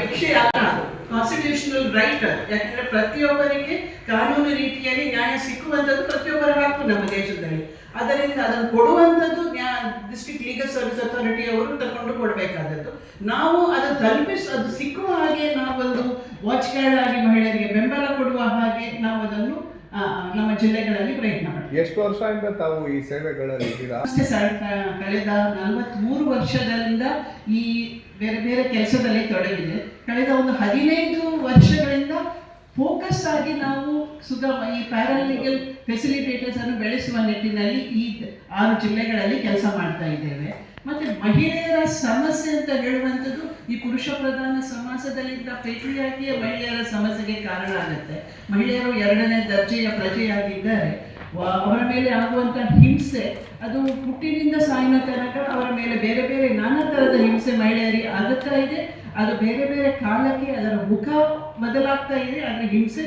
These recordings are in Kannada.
ಭಿಕ್ಷೆ ಅಲ್ಲ ಕಾನ್ಸ್ಟಿಟ್ಯೂಷನಲ್ ರೈಟ್ ಯಾಕಂದ್ರೆ ಪ್ರತಿಯೊಬ್ಬರಿಗೆ ಕಾನೂನು ರೀತಿಯಲ್ಲಿ ನ್ಯಾಯ ಸಿಕ್ಕುವಂಥದ್ದು ಪ್ರತಿಯೊಬ್ಬರ ಹಕ್ಕು ನಮ್ಮ ದೇಶದಲ್ಲಿ. ಅದರಿಂದ ಅದನ್ನು ಕೊಡುವಂಥದ್ದು ಡಿಸ್ಟ್ರಿಕ್ಟ್ ಲೀಗಲ್ ಸರ್ವಿಸ್ ಅಥಾರಿಟಿ ಅವರು ತಗೊಂಡು ಕೊಡಬೇಕಾದದ್ದು. ನಾವು ಅದು ತಲುಪಿಸ್, ಅದು ಸಿಕ್ಕುವ ಹಾಗೆ ನಾವೊಂದು ವಾಚ್ ಗಾರ್ಡ್ ಆಗಿ ಮಹಿಳೆಯರಿಗೆ ಬೆಂಬಲ ಕೊಡುವ ಹಾಗೆ ನಾವು ನಮ್ಮ ಜಿಲ್ಲೆಗಳಲ್ಲಿ ಪ್ರಯತ್ನ ಎಷ್ಟು ವರ್ಷದಿಂದ ತಾವು ಈ ಸೇವೆಗಳಲ್ಲಿ ಇದ್ದೀರಾ? ಅಷ್ಟೇ ಸರ್ ಕಳೆದ ನಲವತ್ಮೂರು ವರ್ಷದಿಂದ ಈ ಬೇರೆ ಬೇರೆ ಕೆಲಸದಲ್ಲಿ ತೊಡಗಿದೆ. ಕಳೆದ ಒಂದು ಹದಿನೈದು ವರ್ಷಗಳಿಂದ ಫೋಕಸ್ ಆಗಿ ನಾವು ಸುಗಮ ಈ ಪ್ಯಾರಾಲೀಗಲ್ ಫೆಸಿಲಿಟೇಟರ್ಸ್ ಅನ್ನು ಬೆಳೆಸುವ ನಿಟ್ಟಿನಲ್ಲಿ ಈ ಆರು ಜಿಲ್ಲೆಗಳಲ್ಲಿ ಕೆಲಸ ಮಾಡ್ತಾ ಇದ್ದೇವೆ. ಮತ್ತೆ ಮಹಿಳೆಯರ ಸಮಸ್ಯೆ ಅಂತ ಹೇಳುವಂಥದ್ದು ಈ ಪುರುಷ ಪ್ರಧಾನ ಸಮಾಜದಲ್ಲಿದ್ದ ಪೇಟ್ರಿಯಾಗಿಯ ಮಹಿಳೆಯರ ಸಮಸ್ಯೆಗೆ ಕಾರಣ ಆಗುತ್ತೆ. ಮಹಿಳೆಯರು ಎರಡನೇ ದರ್ಜೆಯ ಪ್ರಜೆಯಾಗಿದ್ದಾರೆ. ಅವರ ಮೇಲೆ ಆಗುವಂಥ ಹಿಂಸೆ, ಅದು ಹುಟ್ಟಿನಿಂದ ಸಾಯಿನ ತನಕ ಅವರ ಮೇಲೆ ಬೇರೆ ಬೇರೆ ನಾನಾ ಥರದ ಹಿಂಸೆ ಮಹಿಳೆಯರಿಗೆ ಆಗುತ್ತಾ ಇದೆ. ಅದು ಬೇರೆ ಬೇರೆ ಕಾಲಕ್ಕೆ ಅದರ ಮುಖ ಬದಲಾಗ್ತಾ ಇದೆ ಅದರ ಹಿಂಸೆ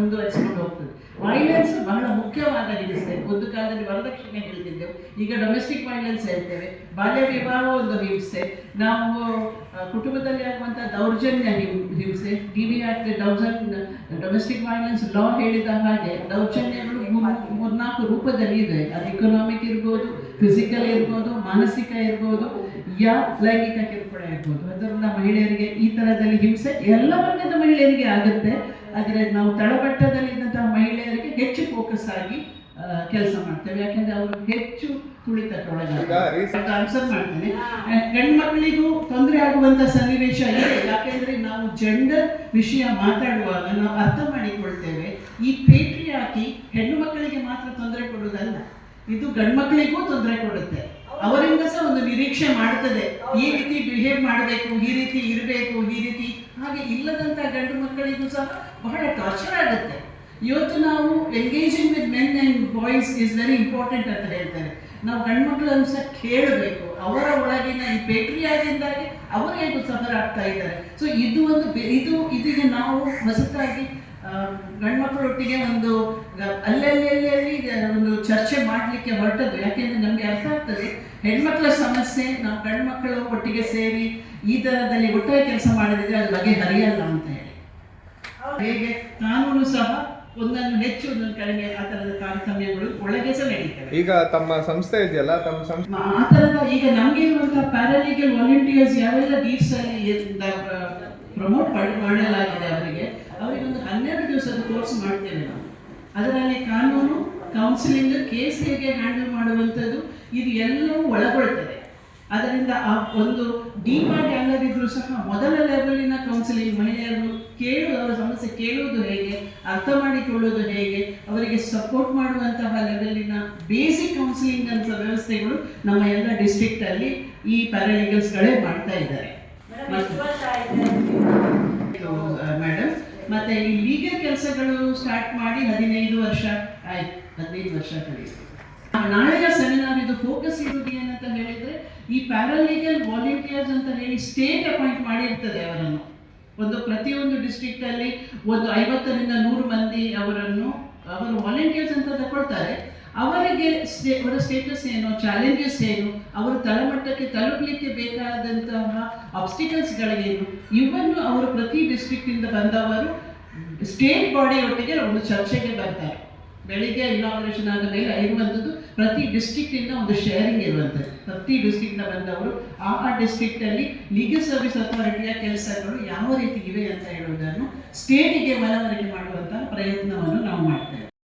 ಮುಂದುವರಿಸಿಕೊಂಡು ಹೋಗ್ತದೆ. ವೈಲೆನ್ಸ್ ಬಹಳ ಮುಖ್ಯವಾದ ಹಿಂಸೆ ಒಂದು ಕಾಲದಲ್ಲಿ ವರದಕ್ಷಿಣೆ ಹೇಳ್ತಿದ್ದೆವು. ಈಗ ಡೊಮೆಸ್ಟಿಕ್ ವೈಲೆನ್ಸ್ ಹೇಳ್ತೇವೆ. ಬಾಲ್ಯ ವಿವಾಹ ಒಂದು ಹಿಂಸೆ. ನಾವು ಕುಟುಂಬದಲ್ಲಿ ಆಗುವಂಥ ದೌರ್ಜನ್ಯ ಹಿಂಸೆ. D V act domestic violence law ಹೇಳಿದ ಹಾಗೆ ದೌರ್ಜನ್ಯಗಳು ಮೂರ್ನಾಲ್ಕು ರೂಪದಲ್ಲಿ ಇದೆ. ಅದು ಇಕನಾಮಿಕ್ ಇರ್ಬೋದು ಫಿಸಿಕಲ್ ಇರ್ಬೋದು, ಮಾನಸಿಕ ಇರ್ಬೋದು, ಯಾ ಲೈಂಗಿಕ ಕಿರುಕುಳ ಇರ್ಬೋದು. ಅದರಿಂದ ಮಹಿಳೆಯರಿಗೆ ಈ ತರದಲ್ಲಿ ಹಿಂಸೆ ಎಲ್ಲ ವರ್ಗದ ಮಹಿಳೆಯರಿಗೆ ಆಗುತ್ತೆ. ಆದರೆ ನಾವು ತಳಮಟ್ಟದಲ್ಲಿದ್ದಂತಹ ಮಹಿಳೆಯರಿಗೆ ಹೆಚ್ಚು ಫೋಕಸ್ ಆಗಿ ಕೆಲಸ ಮಾಡ್ತೇವೆ. ಯಾಕೆಂದ್ರೆ ಅವರು ಹೆಚ್ಚು ಆನ್ಸರ್ ಮಾಡ್ತೇನೆ. ಹೆಣ್ಮಕ್ಳಿಗೂ ತೊಂದರೆ ಆಗುವಂತ ಸನ್ನಿವೇಶ ಇದೆ. ಯಾಕೆಂದ್ರೆ ನಾವು ಜೆಂಡರ್ ವಿಷಯ ಮಾತಾಡುವಾಗ ನಾವು ಅರ್ಥ ಮಾಡಿಕೊಳ್ತೇವೆ. ಈ ಪೇಟ್ರಿ ಹಾಕಿ ಹೆಣ್ಣು ಮಕ್ಕಳಿಗೆ ಮಾತ್ರ ತೊಂದರೆ ಕೊಡುವುದಲ್ಲ. ಇದು ಗಂಡ್ಮಕ್ಳಿಗೂ ತೊಂದರೆ ಕೊಡುತ್ತೆ. ಅವರಿಂದ ಸಹ ಒಂದು ನಿರೀಕ್ಷೆ ಮಾಡ್ತದೆ. ಈ ರೀತಿ ಬಿಹೇವ್ ಮಾಡಬೇಕು ಈ ರೀತಿ ಇರಬೇಕು ಈ ರೀತಿ ಹಾಗೆ ಇಲ್ಲದಂತ ಗಂಡು ಮಕ್ಕಳಿಗೂ ಸಹ ಬಹಳ ಟಾರ್ಚರ್ ಆಗುತ್ತೆ. ಇವತ್ತು ನಾವು engaging with men and boys is very important ಅಂತ ಹೇಳ್ತಾರೆ. ನಾವು ಗಂಡು ಸಹ ಕೇಳಬೇಕು. ಅವರ ಒಳಗಿನ ಈ ಪೇಟ್ರಿಯಾದಿಂದಾಗಿ ಅವರು ಹೇಗೆ ಸಫರ್ ಆಗ್ತಾ ಇದ್ದಾರೆ. ಸೊ ಇದು ಒಂದು ಇದು, ಇದೀಗ ನಾವು ಹೊಸತಾಗಿ ಗಂಡ್ಮಕ್ಳೊಟ್ಟಿಗೆ ಒಂದು ಅಲ್ಲಲ್ಲಿ ಅಲ್ಲಲ್ಲಿ ಒಂದು ಚರ್ಚೆ ಮಾಡಲಿಕ್ಕೆ ಹೊರಟದ್ದು. ಯಾಕೆಂದ್ರೆ ನಮಗೆ ಅರ್ಥ ಆಗ್ತದೆ, ಹೆಣ್ಮಕ್ಳ ಸಮಸ್ಯೆ, ನಾವು ಗಂಡು ಮಕ್ಕಳು ಒಟ್ಟಿಗೆ ಸೇರಿ ಈ ಥರದಲ್ಲಿ ಒಟ್ಟಾಗಿ ಕೆಲಸ ಮಾಡಿದ್ರೆ ಅದು ಬಗೆ ಹರಿಯಲ್ಲ ಅಂತ ಹೇಳಿ. ಹೇಗೆ? ಕಾನೂನು ಸಹ ಒಂದನ್ನು ಹೆಚ್ಚು ಒಂದನ್ನು ಕಡಿಮೆ ಆ ಥರದ ತಾರತಮ್ಯಗಳು ಒಳಗೆ ಸಹ ನಡೀತವೆ. ಈಗ ತಮ್ಮ ಸಂಸ್ಥೆ ಇದೆಯಲ್ಲ ತಮ್ಮ ಸಂಸ್ಥೆ ಆ ಥರದ ಈಗ ನಮಗೆ ಇರುವಂತಹ ಪ್ಯಾರಾಲಿಗಲ್ ವಾಲಂಟಿಯರ್ಸ್ ಯಾವೆಲ್ಲ ದೀಪ್ಸ್ ಅಲ್ಲಿ ಪ್ರಮೋಟ್ ಮಾಡಲಾಗಿದೆ ಅವರಿಗೆ ಅವರಿಗೆ ಒಂದು ಹನ್ನೆರಡು ದಿವಸದ ಕೋರ್ಸ್ ಮಾಡ್ತೇವೆ ನಾವು. ಅದರಲ್ಲಿ ಕಾನೂನು ಕೌನ್ಸಿಲಿಂಗ್ ಕೇಸ್ ಹೇಗೆ ಹ್ಯಾಂಡಲ್ ಮಾಡುವಂಥದ್ದು ಇದು ಎಲ್ಲವೂ ಒಳಗೊಳ್ತದೆ. ಅದರಿಂದ ಆ ಒಂದು ಡಿಮ್ಯಾಟ್ ಎಲ್ಲರಿದ್ರೂ ಸಹ ಮೊದಲ ಲೆವೆಲಿನ ಕೌನ್ಸಿಲಿಂಗ್ ಮಹಿಳೆಯರು ಕೇಳುವ ಅವರ ಸಮಸ್ಯೆ ಕೇಳುವುದು ಹೇಗೆ ಅರ್ಥ ಮಾಡಿಕೊಳ್ಳುವುದು ಹೇಗೆ ಅವರಿಗೆ ಸಪೋರ್ಟ್ ಮಾಡುವಂತಹ ಲೆವೆಲಿನ ಬೇಸಿಕ್ ಕೌನ್ಸಿಲಿಂಗ್ ಅಂತ ವ್ಯವಸ್ಥೆಗಳು ನಮ್ಮ ಎಲ್ಲ ಡಿಸ್ಟ್ರಿಕ್ಟ್ ಅಲ್ಲಿ ಈ ಪ್ಯಾರಾಲಿಗಲ್ಸ್ಗಳೇ ಮಾಡ್ತಾ ಇದ್ದಾರೆ. ಮೇಡಮ್ ಮತ್ತೆ ಈ ಲೀಗಲ್ ಕೆಲಸಗಳು ಸ್ಟಾರ್ಟ್ ಮಾಡಿ ಹದಿನೈದು ವರ್ಷ ಆಯ್ತು ಹದಿನೈದು ವರ್ಷ ಕಳೆಯಿತು ನಾಳೆಯ ಸೆಮಿನಾರ್ ಇದು ಫೋಕಸ್ ಇರುವುದು ಏನಂತ ಹೇಳಿದ್ರೆ ಈ ಪ್ಯಾರಾಲೀಗಲ್ ವಾಲಂಟಿಯರ್ಸ್ ಅಂತ ಹೇಳಿ ಸ್ಟೇಟ್ ಅಪಾಯಿಂಟ್ ಮಾಡಿರ್ತದೆ ಅವರನ್ನು. ಒಂದು ಪ್ರತಿಯೊಂದು ಡಿಸ್ಟ್ರಿಕ್ಟ್ ಅಲ್ಲಿ ಒಂದು ಐವತ್ತರಿಂದ ನೂರು ಮಂದಿ ಅವರನ್ನು, ಅವರು ವಾಲಂಟಿಯರ್ಸ್ ಅಂತ ತಗೊಳ್ತಾರೆ. ಅವರಿಗೆ ಅವರ ಸ್ಟೇಟಸ್ ಏನು ಚಾಲೆಂಜಸ್ ಏನು, ಅವರು ತಳಮಟ್ಟಕ್ಕೆ ತಲುಪಲಿಕ್ಕೆ ಬೇಕಾದಂತಹ ಆಬ್ಸ್ಟಿಕಲ್ಸ್ಗಳೇನು ಇವನ್ನು ಅವರು ಪ್ರತಿ ಡಿಸ್ಟ್ರಿಕ್ಟಿಂದ ಬಂದವರು ಸ್ಟೇಟ್ ಬಾಡಿ ಒಟ್ಟಿಗೆ ಒಂದು ಚರ್ಚೆಗೆ ಬರ್ತಾರೆ. ಬೆಳಿಗ್ಗೆ ಇನಾಗ್ರೇಷನ್ ಆದ ಮೇಲೆ ಇರುವಂಥದ್ದು ಪ್ರತಿ ಡಿಸ್ಟ್ರಿಕ್ಟ್ ಇಂದ ಒಂದು ಶೇರಿಂಗ್ ಇರುವಂಥದ್ದು ಪ್ರತಿ ಡಿಸ್ಟಿಕ್ ಬಂದವರು ಆ ಡಿಸ್ಟ್ರಿಕ್ಟ್ ಅಲ್ಲಿ ಲೀಗಲ್ ಸರ್ವಿಸ್ ಅಥಾರಿಟಿಯ ಕೆಲಸಗಳು ಯಾವ ರೀತಿ ಇವೆ ಅಂತ ಹೇಳುವುದನ್ನು ಸ್ಟೇಟಿಗೆ ಮನವರಿಕೆ ಮಾಡುವಂತಹ ಪ್ರಯತ್ನವನ್ನು ನಾವು ಮಾಡ್ತೇವೆ